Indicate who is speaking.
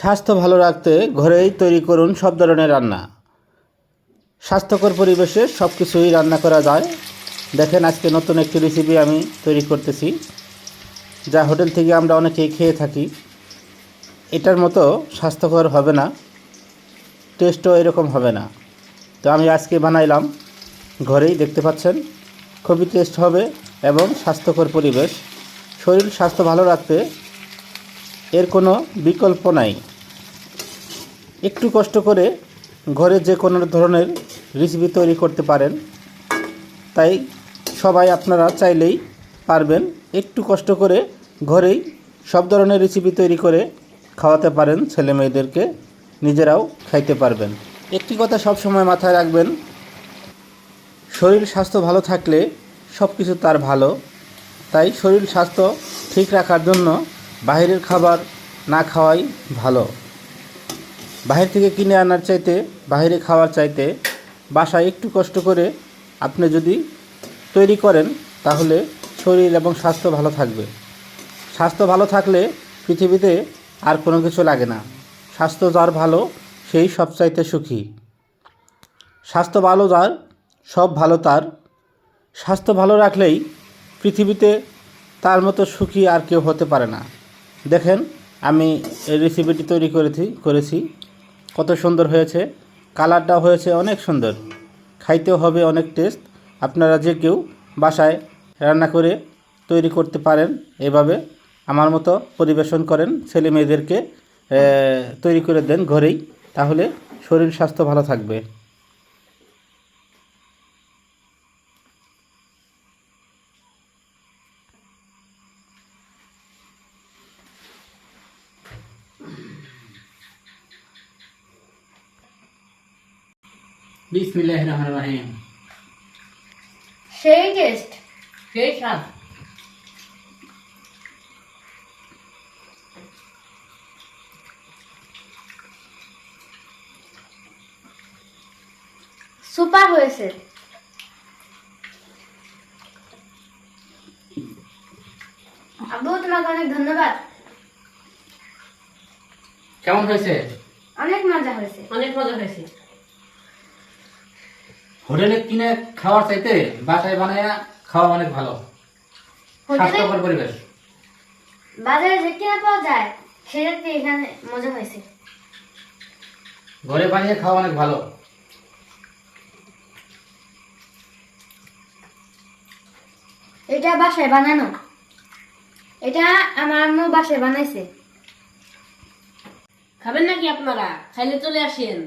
Speaker 1: স্বাস্থ্য ভালো রাখতে ঘরেই তৈরি করুন সব ধরনের রান্না। স্বাস্থ্যকর পরিবেশে সব কিছুই রান্না করা যায়। দেখেন আজকে নতুন একটি রেসিপি আমি তৈরি করতেছি, যা হোটেল থেকে আমরা অনেকেই খেয়ে থাকি। এটার মতো স্বাস্থ্যকর হবে না টেস্টও এরকম হবে না। তো আমি আজকে বানাইলাম, ঘরেই দেখতে পাচ্ছেন, খুবই টেস্ট হবে এবং স্বাস্থ্যকর পরিবেশ। শরীর স্বাস্থ্য ভালো রাখতে এর কোনো বিকল্প নাই। একটু কষ্ট করে ঘরে যে কোনো ধরনের রেসিপি তৈরি করতে পারেন। তাই সবাই আপনারা চাইলেই পারবেন। একটু কষ্ট করে ঘরেই সব ধরনের রেসিপি তৈরি করে খাওয়াতে পারেন ছেলে মেয়েদেরকে। নিজেরাও খাইতে পারবেন। একটি কথা সবসময় মাথায় রাখবেন, শরীর স্বাস্থ্য ভালো থাকলে সব কিছু তার ভালো। তাই শরীর স্বাস্থ্য ঠিক রাখার জন্য বাইরের খাবার না খাওয়াই ভালো। বাহির থেকে কিনে আনার চাইতে বাইরে খাওয়ার চাইতে বাসায় একটু কষ্ট করে আপনি যদি তৈরি করেন, তাহলে শরীর এবং স্বাস্থ্য ভালো থাকবে। স্বাস্থ্য ভালো থাকলে পৃথিবীতে আর কোনো কিছু লাগে না। স্বাস্থ্য যার ভালো, সেই সবচাইতে সুখী। স্বাস্থ্য ভালো যার, সব ভালো তার। স্বাস্থ্য ভালো রাখলেই পৃথিবীতে তার মতো সুখী আর কেউ হতে পারে না। দেখেন, আমি এই রেসিপিটি তৈরি করেছি করেছি। কত সুন্দর হয়েছে। কালারটাও হয়েছে অনেক সুন্দর। খাইতেও হবে অনেক টেস্ট আপনারা যে কেউ বাসায় রান্না করে তৈরি করতে পারেন, এভাবে আমার মতো পরিবেশন করেন, ছেলে মেয়েদেরকে তৈরি করে দেন ঘরেই, তাহলে শরীর স্বাস্থ্য ভালো থাকবে। বিসমিল্লাহির রহমানির রহিম।
Speaker 2: সেই টেস্ট।
Speaker 3: সেই স্বাদ।
Speaker 2: সুপার হয়েছে। আব্বু তোমাকে অনেক ধন্যবাদ।
Speaker 1: কেমন হয়েছে?
Speaker 2: অনেক মজা হয়েছে।
Speaker 3: অনেক মজা হয়েছে।
Speaker 1: হোটেলে কিনে খাওয়ার চাইতে বাসায় বানায় খাওয়া অনেক ভালো। স্বাস্থ্যকর পরিবেশ।
Speaker 2: বাজারে যে কিনা পাওয়া যায় সেটাতে এখানে মজা হয়েছে।
Speaker 1: ঘরে বানিয়ে খাওয়া অনেক ভালো।
Speaker 2: এটা বাসায় বানানো। এটা আমার আম্মু বাসায় বানাইছে।
Speaker 3: খাবেন নাকি আপনারা? খাইলে চলে আসেন।